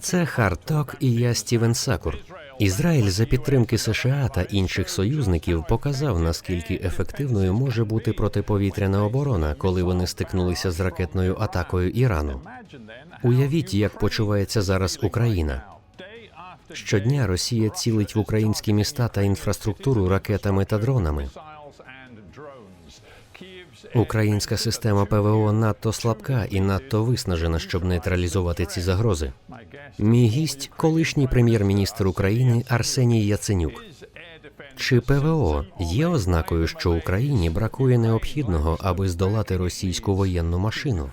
Це Харток і я Стівен Сакур. Ізраїль за підтримки США та інших союзників показав, наскільки ефективною може бути протиповітряна оборона, коли вони стикнулися з ракетною атакою Ірану. Уявіть, як почувається зараз Україна. Щодня Росія цілить в українські міста та інфраструктуру ракетами та дронами. Українська система ПВО надто слабка і надто виснажена, щоб нейтралізувати ці загрози. Мій гість, колишній прем'єр-міністр України Арсеній Яценюк. Чи ПВО є ознакою, що Україні бракує необхідного, аби здолати російську воєнну машину?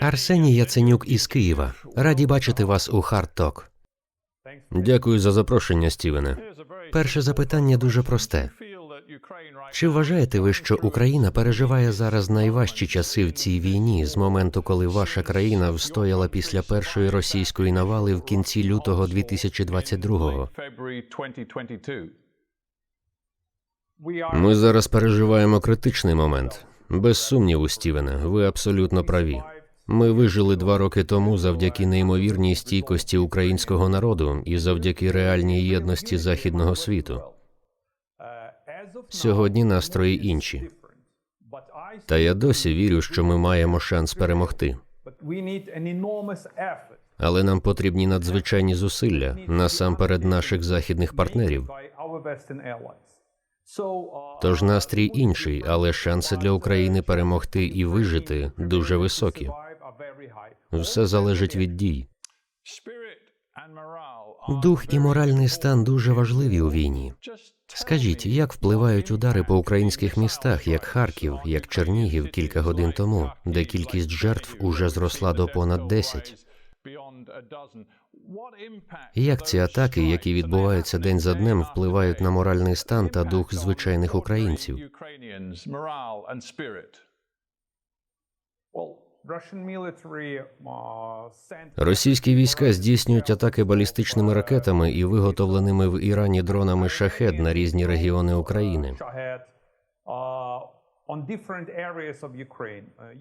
Арсеній Яценюк із Києва. Раді бачити вас у Хардток. Дякую за запрошення, Стівене. Перше запитання дуже просте. Чи вважаєте ви, що Україна переживає зараз найважчі часи в цій війні з моменту, коли ваша країна встояла після першої російської навали в кінці лютого 2022-го? Ми зараз переживаємо критичний момент. Без сумніву, Стівене, ви абсолютно праві. Ми вижили два роки тому завдяки неймовірній стійкості українського народу і завдяки реальній єдності західного світу. Сьогодні настрої інші. Та я досі вірю, що ми маємо шанс перемогти. Але нам потрібні надзвичайні зусилля насамперед наших західних партнерів. Тож настрій інший, але шанси для України перемогти і вижити дуже високі. Все залежить від дій. Дух і моральний стан дуже важливі у війні. Скажіть, як впливають удари по українських містах, як Харків, як Чернігів кілька годин тому, де кількість жертв уже зросла до понад 10? Як ці атаки, які відбуваються день за днем, впливають на моральний стан та дух звичайних українців? Російські війська здійснюють атаки балістичними ракетами і виготовленими в Ірані дронами шахед на різні регіони України.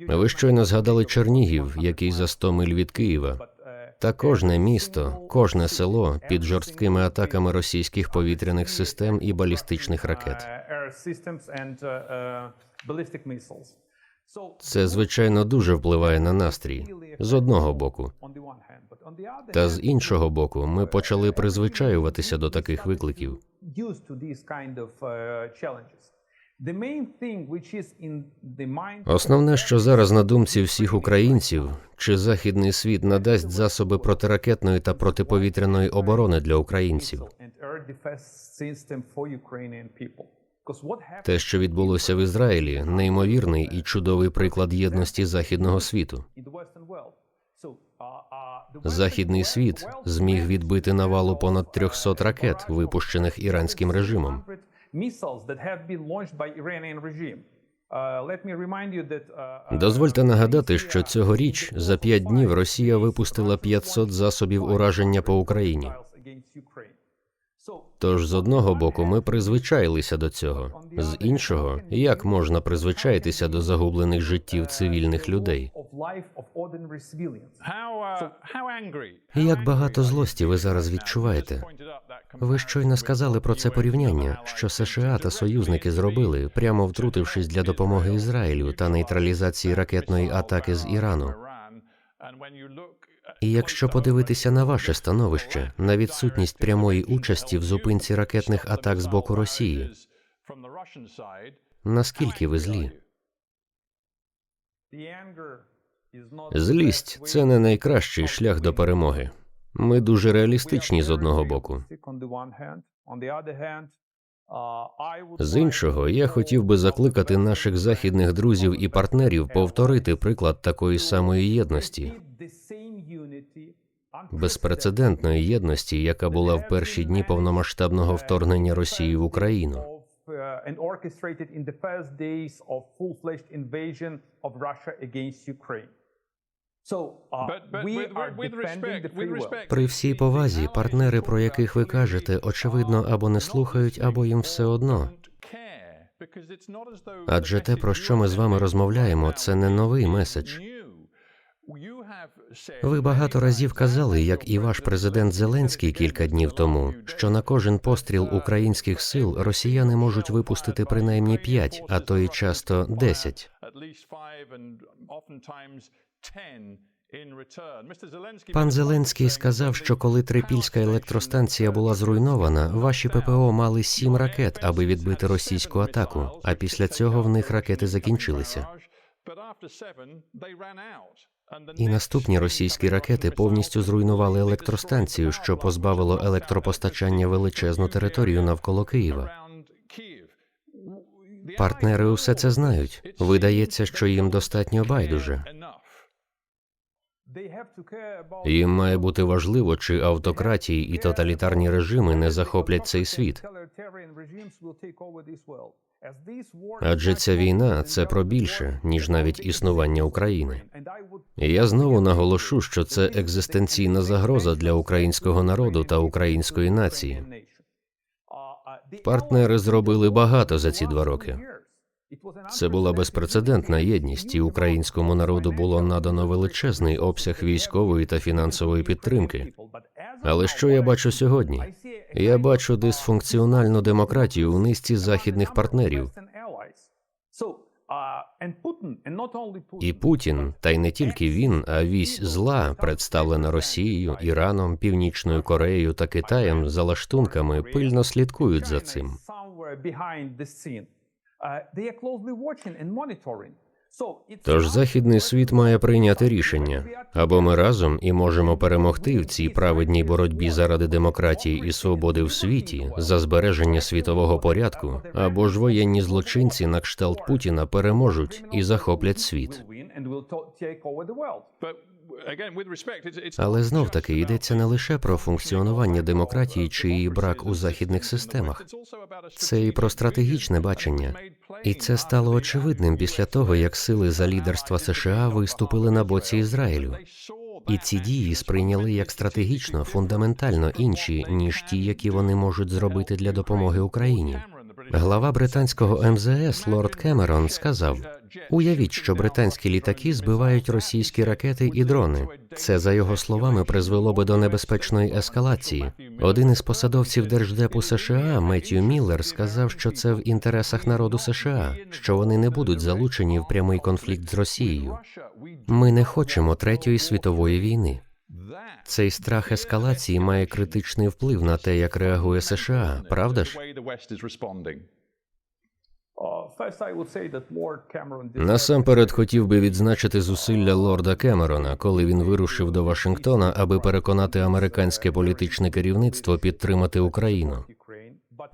Ви щойно згадали Чернігів, який за 100 миль від Києва. Та кожне місто, кожне село під жорсткими атаками російських повітряних систем і балістичних ракет. Це звичайно дуже впливає на настрій з одного боку. Та з іншого боку, ми почали призвичаюватися до таких викликів. Основне, що зараз на думці всіх українців, чи західний світ надасть засоби протиракетної та протиповітряної оборони для українців. Те, що відбулося в Ізраїлі, неймовірний і чудовий приклад єдності західного світу. Західний світ зміг відбити навалу понад 300 ракет, випущених іранським режимом. Дозвольте нагадати, що цьогоріч за п'ять днів Росія випустила 500 засобів ураження по Україні. Тож з одного боку ми призвичаїлися до цього, з іншого, як можна призвичаїтися до загублених життів цивільних людей? Як багато злості ви зараз відчуваєте? Ви щойно сказали про це порівняння, що США та союзники зробили, прямо втрутившись для допомоги Ізраїлю та нейтралізації ракетної атаки з Ірану. І якщо подивитися на ваше становище, на відсутність прямої участі в зупинці ракетних атак з боку Росії, наскільки ви злі? Злість це не найкращий шлях до перемоги. Ми дуже реалістичні з одного боку. З іншого, я хотів би закликати наших західних друзів і партнерів повторити приклад такої самої єдності, безпрецедентної єдності, яка була в перші дні повномасштабного вторгнення Росії в Україну. При всій повазі, партнери, про яких ви кажете, очевидно, або не слухають, або їм все одно. Адже те, про що ми з вами розмовляємо, це не новий меседж. Ви багато разів казали, як і ваш президент Зеленський кілька днів тому, що на кожен постріл українських сил росіяни можуть випустити принаймні 5, а то й часто 10. Пан Зеленський сказав, що коли Трипільська електростанція була зруйнована, ваші ППО мали сім ракет, аби відбити російську атаку. А після цього в них ракети закінчилися. І наступні російські ракети повністю зруйнували електростанцію, що позбавило електропостачання величезну територію навколо Києва. Партнери усе це знають. Видається, що їм достатньо байдуже. Їм має бути важливо, чи автократії і тоталітарні режими не захоплять цей світ. Адже ця війна це про більше, ніж навіть існування України. І я знову наголошу, що це екзистенційна загроза для українського народу та української нації. Партнери зробили багато за ці два роки. Це була безпрецедентна єдність, і українському народу було надано величезний обсяг військової та фінансової підтримки. Але що я бачу сьогодні? Я бачу дисфункціональну демократію у низці західних партнерів. І Путін, та й не тільки він, а вісь зла, представлена Росією, Іраном, Північною Кореєю та Китаєм за лаштунками, пильно слідкують за цим. Тож західний світ має прийняти рішення. або ми разом і можемо перемогти в цій праведній боротьбі заради демократії і свободи в світі за збереження світового порядку, або ж воєнні злочинці на кшталт Путіна переможуть і захоплять світ. Але знов таки йдеться не лише про функціонування демократії чи її брак у західних системах, це і про стратегічне бачення. І це стало очевидним після того, як сили за лідерства США виступили на боці Ізраїлю. І ці дії сприйняли як стратегічно, фундаментально інші ніж ті, які вони можуть зробити для допомоги Україні. Глава британського МЗС Лорд Кемерон сказав: уявіть, що британські літаки збивають російські ракети і дрони. Це за його словами призвело би до небезпечної ескалації. Один із посадовців держдепу США Меттью Міллер сказав, що це в інтересах народу США, що вони не будуть залучені в прямий конфлікт з Росією. Ми не хочемо третьої світової війни. Цей страх ескалації має критичний вплив на те, як реагує США, правда ж? Насамперед хотів би відзначити зусилля лорда Кемерона, коли він вирушив до Вашингтона, аби переконати американське політичне керівництво підтримати Україну.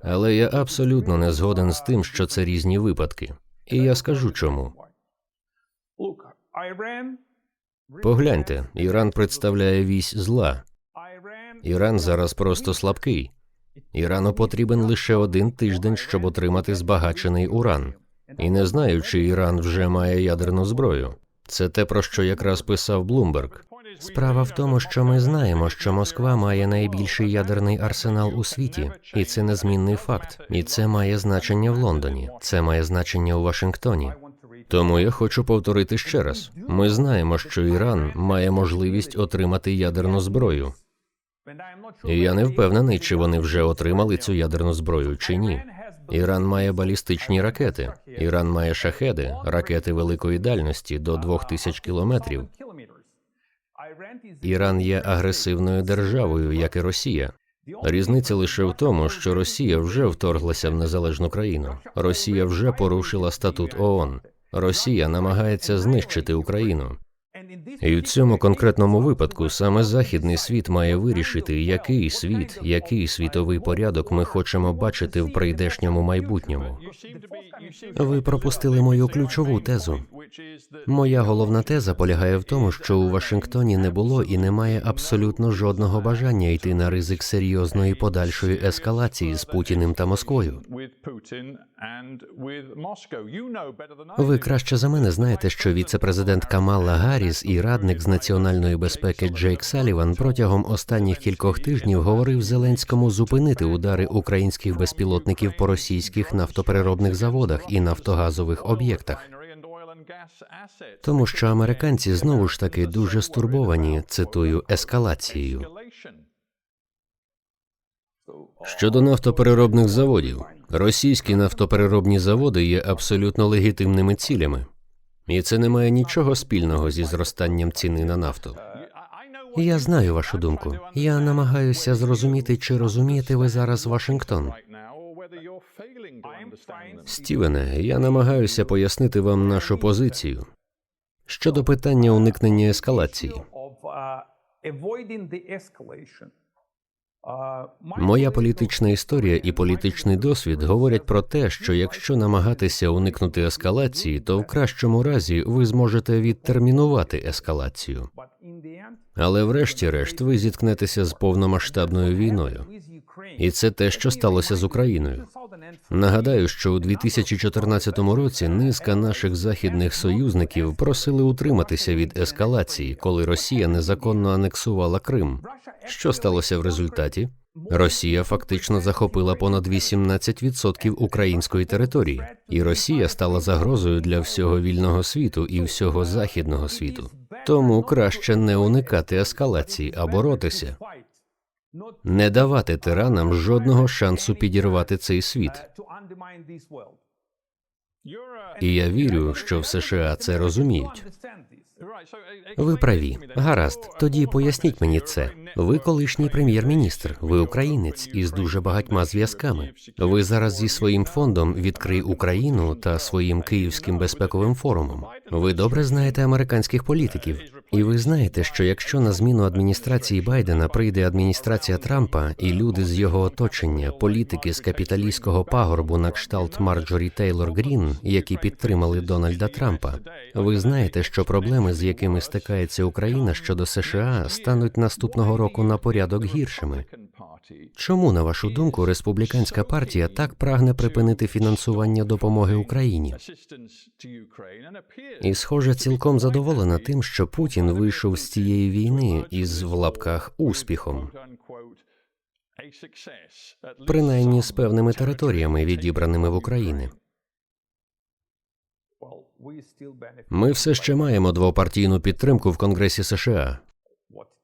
Але я абсолютно не згоден з тим, що це різні випадки. І я скажу чому. Погляньте, Іран представляє вісь зла. Іран зараз просто слабкий. Ірану потрібен лише один тиждень, щоб отримати збагачений уран. І не знаю, чи Іран вже має ядерну зброю. Це те, про що якраз писав Блумберг. Справа в тому, що ми знаємо, що Москва має найбільший ядерний арсенал у світі, і це незмінний факт. І це має значення в Лондоні, це має значення у Вашингтоні. Тому я хочу повторити ще раз: ми знаємо, що Іран має можливість отримати ядерну зброю. І я не впевнений, чи вони вже отримали цю ядерну зброю чи ні. Іран має балістичні ракети, Іран має шахеди, ракети великої дальності до 2000 кілометрів. Іран є агресивною державою, як і Росія. Різниця лише в тому, що Росія вже вторглася в незалежну країну. Росія вже порушила статут ООН. Росія намагається знищити Україну. І в цьому конкретному випадку саме західний світ має вирішити, який світ, який світовий порядок ми хочемо бачити в прийдешньому майбутньому. Ви пропустили мою ключову тезу. Моя головна теза полягає в тому, що у Вашингтоні не було і немає абсолютно жодного бажання йти на ризик серйозної подальшої ескалації з Путіним та Москвою. Ви краще за мене знаєте, що віце-президент Камала Гарріс і радник з національної безпеки Джейк Саліван протягом останніх кількох тижнів говорив Зеленському зупинити удари українських безпілотників по російських нафтопереробних заводах і нафтогазових об'єктах. Тому що американці знову ж таки дуже стурбовані, цитую, ескалацією. Щодо нафтопереробних заводів, російські нафтопереробні заводи є абсолютно легітимними цілями, і це не має нічого спільного зі зростанням ціни на нафту. Я знаю вашу думку. Я намагаюся зрозуміти, чи розумієте ви зараз Вашингтон. Стівене, я намагаюся пояснити вам нашу позицію щодо питання уникнення ескалації. Моя політична історія і політичний досвід говорять про те, що якщо намагатися уникнути ескалації, то в кращому разі ви зможете відтермінувати ескалацію. Але врешті-решт ви зіткнетеся з повномасштабною війною. І це те, що сталося з Україною. Нагадаю, що у 2014 році низка наших західних союзників просили утриматися від ескалації, коли Росія незаконно анексувала Крим. Що сталося в результаті? Росія фактично захопила понад 18% української території, і Росія стала загрозою для всього вільного світу і всього західного світу. Тому краще не уникати ескалації, а боротися, не давати тиранам жодного шансу підірвати цей світ. І я вірю, що в США це розуміють. Ви праві. Гаразд. Тоді поясніть мені це. Ви колишній прем'єр-міністр, ви українець із дуже багатьма зв'язками. Ви зараз зі своїм фондом відкрий Україну та своїм київським безпековим форумом. Ви добре знаєте американських політиків, і ви знаєте, що якщо на зміну адміністрації Байдена прийде адміністрація Трампа і люди з його оточення, політики з капіталістського пагорбу на кшталт Марджорі Тейлор Грін, які підтримали Дональда Трампа, ви знаєте, що проблеми, з якими стикається Україна щодо США, стануть наступного року на порядок гіршими. Чому, на вашу думку, республіканська партія так прагне припинити фінансування допомоги Україні? І, схоже, цілком задоволена тим, що Путін вийшов з цієї війни із в лапках успіхом, принаймні з певними територіями, відібраними в Україні. Ми все ще маємо двопартійну підтримку в Конгресі США.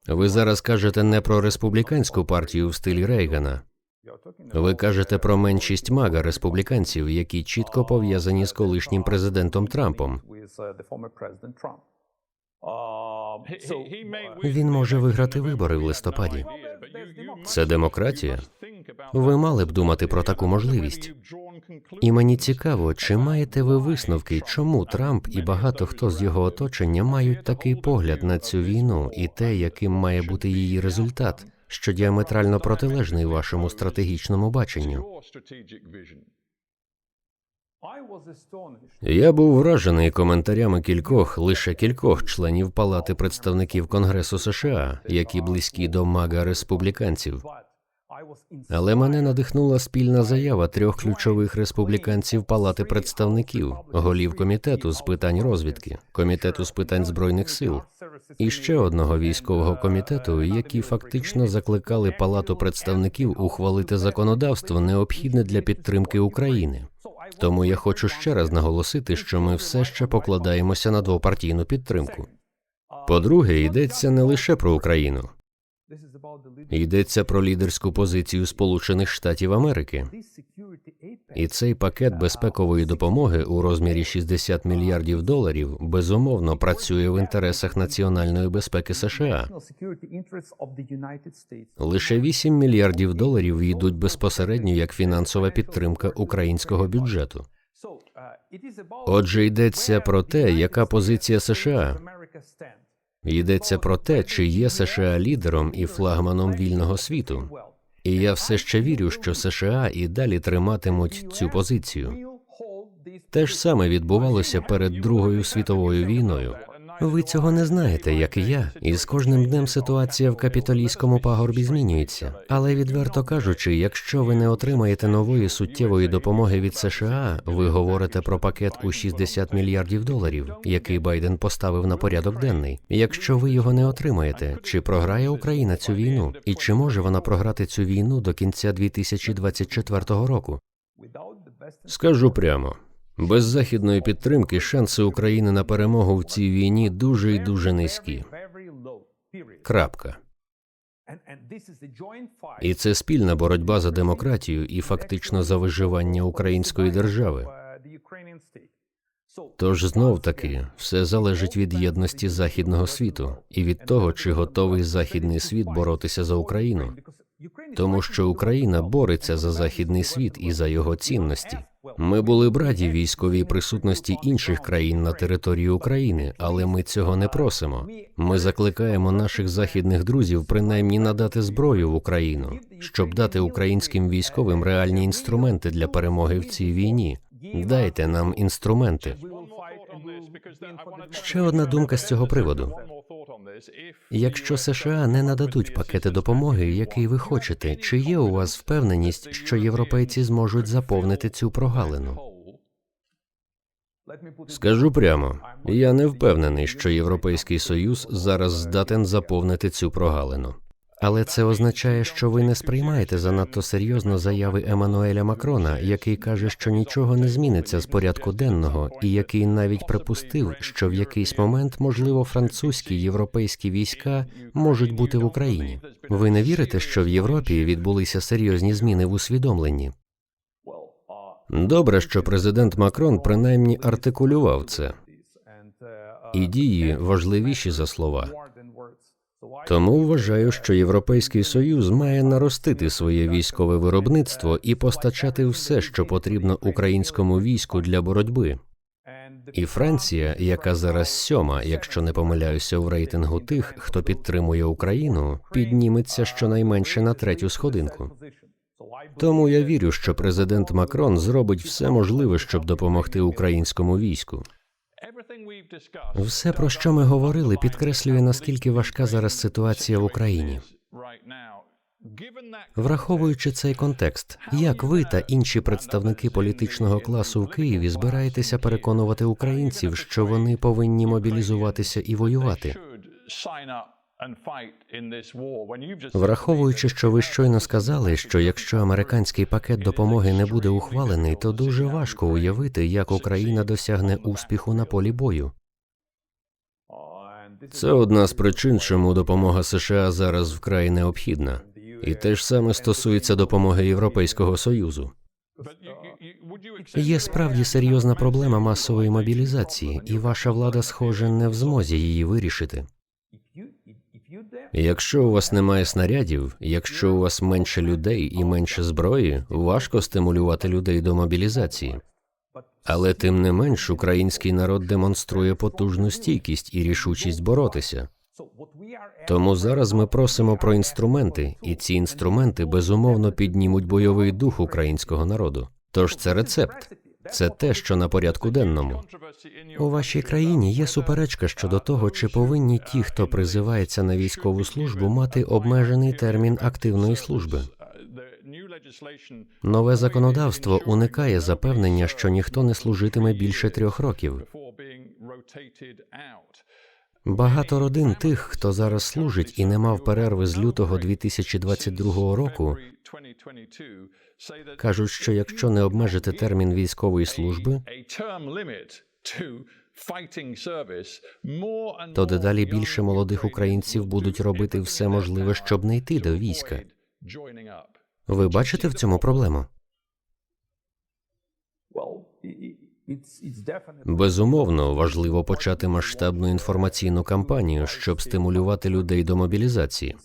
Ви зараз кажете не про республіканську партію в стилі Рейгана. Ви кажете про меншість мага республіканців, які чітко пов'язані з колишнім президентом Трампом. Він може виграти вибори в листопаді. Це демократія. Ви мали б думати про таку можливість. І мені цікаво, чи маєте ви висновки, чому Трамп і багато хто з його оточення мають такий погляд на цю війну і те, яким має бути її результат, що діаметрально протилежний вашому стратегічному баченню. Я був вражений коментарями кількох, лише кількох членів Палати представників Конгресу США, які близькі до мага республіканців. Але мене надихнула спільна заява трьох ключових республіканців Палати представників, голів комітету з питань розвідки, комітету з питань збройних сил і ще одного військового комітету, які фактично закликали Палату представників ухвалити законодавство, необхідне для підтримки України. Тому я хочу ще раз наголосити, що ми все ще покладаємося на двопартійну підтримку. По-друге, йдеться не лише про Україну. Йдеться про лідерську позицію Сполучених Штатів Америки. І цей пакет безпекової допомоги у розмірі 60 мільярдів доларів безумовно працює в інтересах національної безпеки США. Лише 8 мільярдів доларів йдуть безпосередньо як фінансова підтримка українського бюджету. Отже, йдеться про те, яка позиція США. Йдеться про те, чи є США лідером і флагманом вільного світу. І я все ще вірю, що США і далі триматимуть цю позицію. Те ж саме відбувалося перед Другою світовою війною. Ви цього не знаєте, як і я, і з кожним днем ситуація в капітолійському пагорбі змінюється. Але відверто кажучи, якщо ви не отримаєте нової суттєвої допомоги від США, ви говорите про пакет у 60 мільярдів доларів, який Байден поставив на порядок денний. Якщо ви його не отримаєте, чи програє Україна цю війну, і чи може вона програти цю війну до кінця 2024 року? Скажу прямо. Без західної підтримки шанси України на перемогу в цій війні дуже і дуже низькі. Крапка. І це спільна боротьба за демократію і фактично за виживання української держави. Тож знов таки все залежить від єдності західного світу і від того, чи готовий західний світ боротися за Україну, тому що Україна бореться за західний світ і за його цінності. Ми були б раді військовій присутності інших країн на території України, але ми цього не просимо. Ми закликаємо наших західних друзів принаймні надати зброю в Україну, щоб дати українським військовим реальні інструменти для перемоги в цій війні. Дайте нам інструменти. Ще одна думка з цього приводу. Якщо США не нададуть пакети допомоги, який ви хочете, чи є у вас впевненість, що європейці зможуть заповнити цю прогалину? Скажу прямо, я не впевнений, що Європейський Союз зараз здатен заповнити цю прогалину. Але це означає, що ви не сприймаєте занадто серйозно заяви Еммануеля Макрона, який каже, що нічого не зміниться з порядку денного, і який навіть припустив, що в якийсь момент, можливо, французькі європейські війська можуть бути в Україні. Ви не вірите, що в Європі відбулися серйозні зміни в усвідомленні? Добре, що президент Макрон принаймні артикулював це, і дії важливіші за слова. Тому вважаю, що Європейський Союз має наростити своє військове виробництво і постачати все, що потрібно українському війську для боротьби. І Франція, яка зараз сьома, якщо не помиляюся в рейтингу тих, хто підтримує Україну, підніметься щонайменше на третю сходинку. Тому я вірю, що президент Макрон зробить все можливе, щоб допомогти українському війську. Все, про що ми говорили, підкреслює наскільки важка зараз ситуація в Україні. Враховуючи цей контекст, як ви та інші представники політичного класу в Києві збираєтеся переконувати українців, що вони повинні мобілізуватися і воювати? Враховуючи, що ви щойно сказали, що якщо американський пакет допомоги не буде ухвалений, то дуже важко уявити, як Україна досягне успіху на полі бою. Це одна з причин, чому допомога США зараз вкрай необхідна, і те ж саме стосується допомоги Європейського союзу. Є справді серйозна проблема масової мобілізації, і ваша влада, схоже, не в змозі її вирішити. Якщо у вас немає снарядів, якщо у вас менше людей і менше зброї, важко стимулювати людей до мобілізації. Але тим не менш український народ демонструє потужну стійкість і рішучість боротися. Тому зараз ми просимо про інструменти, і ці інструменти безумовно піднімуть бойовий дух українського народу. Тож це рецепт, це те, що на порядку денному. У вашій країні є суперечка щодо того, чи повинні ті, хто призивається на військову службу, мати обмежений термін активної служби. Нове законодавство уникає запевнення, що ніхто не служитиме більше трьох років. Багато родин тих, хто зараз служить і не мав перерви з лютого 2022 року, кажуть, що якщо не обмежити термін військової служби, то дедалі більше молодих українців будуть робити все можливе, щоб не йти до війська. Ви бачите в цьому проблему? Безумовно, важливо почати масштабну інформаційну кампанію, щоб стимулювати людей до мобілізації.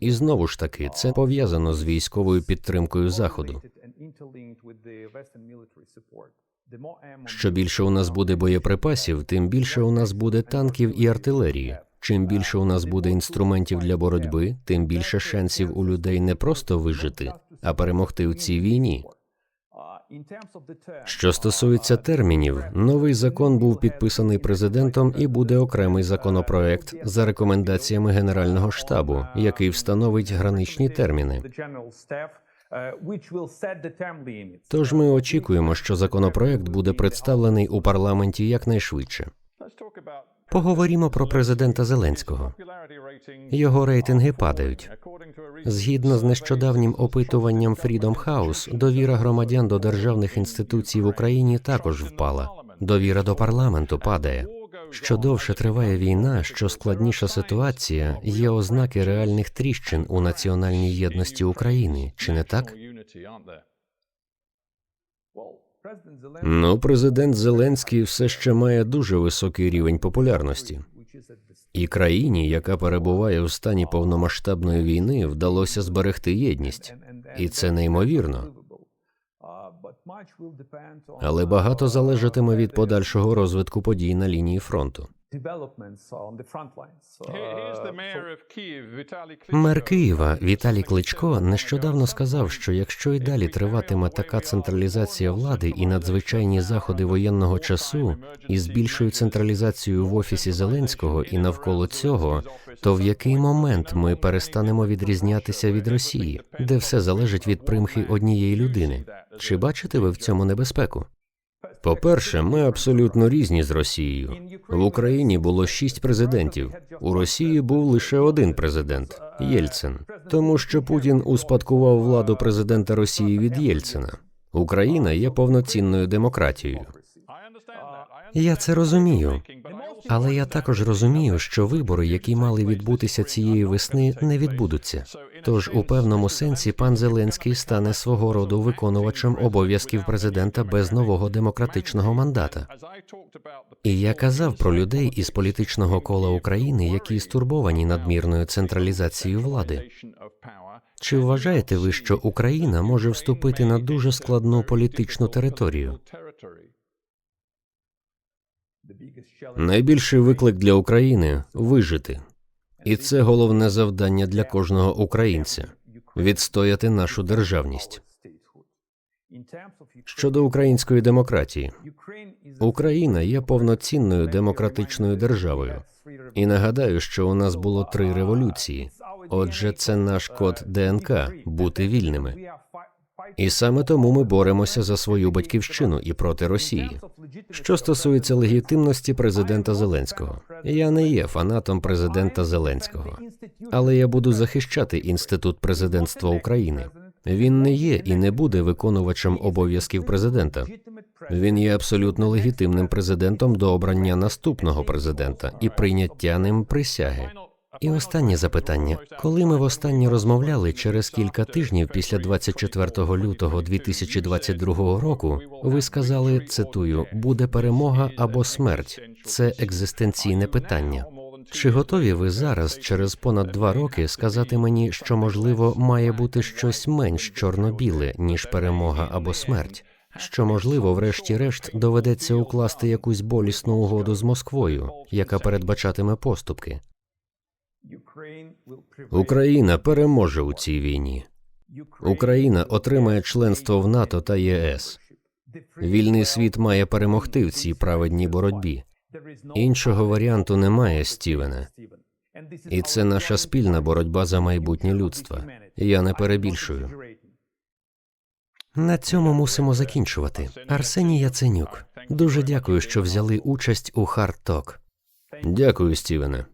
І знову ж таки, це пов'язано з військовою підтримкою заходу. Що більше у нас буде боєприпасів, тим більше у нас буде танків і артилерії. Чим більше у нас буде інструментів для боротьби, тим більше шансів у людей не просто вижити, а перемогти у цій війні. Що стосується термінів, новий закон був підписаний президентом і буде окремий законопроект за рекомендаціями Генерального штабу, який встановить граничні терміни. Тож ми очікуємо, що законопроект буде представлений у парламенті якнайшвидше. Поговоримо про президента Зеленського. Його рейтинги падають. Згідно з нещодавнім опитуванням Freedom House, довіра громадян до державних інституцій в Україні також впала. Довіра до парламенту падає. Що довше триває війна, що складніша ситуація, є ознаки реальних тріщин у національній єдності України, чи не так? Ну, президент Зеленський все ще має дуже високий рівень популярності. І країні, яка перебуває у стані повномасштабної війни, вдалося зберегти єдність, і це неймовірно. Але багато залежатиме від подальшого розвитку подій на лінії фронту. Мер Києва Віталій Кличко нещодавно сказав, що якщо й далі триватиме така централізація влади і надзвичайні заходи воєнного часу, із більшою централізацією в офісі Зеленського і навколо цього, то в який момент ми перестанемо відрізнятися від Росії, де все залежить від примхи однієї людини? Чи бачите ви в цьому небезпеку? По-перше, ми абсолютно різні з Росією. В Україні було шість президентів. У Росії був лише один президент Єльцин, тому що Путін успадкував владу президента Росії від Єльцина. Україна є повноцінною демократією. Я це розумію, але я також розумію, що вибори, які мали відбутися цієї весни, не відбудуться. Тож, у певному сенсі, пан Зеленський стане свого роду виконувачем обов'язків президента без нового демократичного мандата. І я казав про людей із політичного кола України, які стурбовані надмірною централізацією влади. Чи вважаєте ви, що Україна може вступити на дуже складну політичну територію? Найбільший виклик для України вижити, і це головне завдання для кожного українця відстояти нашу державність. Щодо української демократії, Україна є повноцінною демократичною державою. І нагадаю, що у нас було три революції. Отже, це наш код ДНК бути вільними. І саме тому ми боремося за свою батьківщину і проти Росії. Що стосується легітимності президента Зеленського, я не є фанатом президента Зеленського, але я буду захищати інститут президентства України. Він не є і не буде виконувачем обов'язків президента. Він є абсолютно легітимним президентом до обрання наступного президента і прийняття ним присяги. І останнє запитання: коли ми востаннє розмовляли через кілька тижнів після 24 лютого 2022 року, ви сказали, цитую, буде перемога або смерть. Це екзистенційне питання. Чи готові ви зараз, через понад два роки, сказати мені, що можливо має бути щось менш чорно-біле, ніж перемога або смерть? Що можливо, врешті-решт, доведеться укласти якусь болісну угоду з Москвою, яка передбачатиме поступки? Україна переможе у цій війні. Україна отримає членство в НАТО та ЄС. Вільний світ має перемогти в цій праведній боротьбі. Іншого варіанту немає, Стівене. І це наша спільна боротьба за майбутнє людства. Я не перебільшую. На цьому мусимо закінчувати. Арсеній Яценюк. Дуже дякую, що взяли участь у Хард Ток. Дякую, Стівене.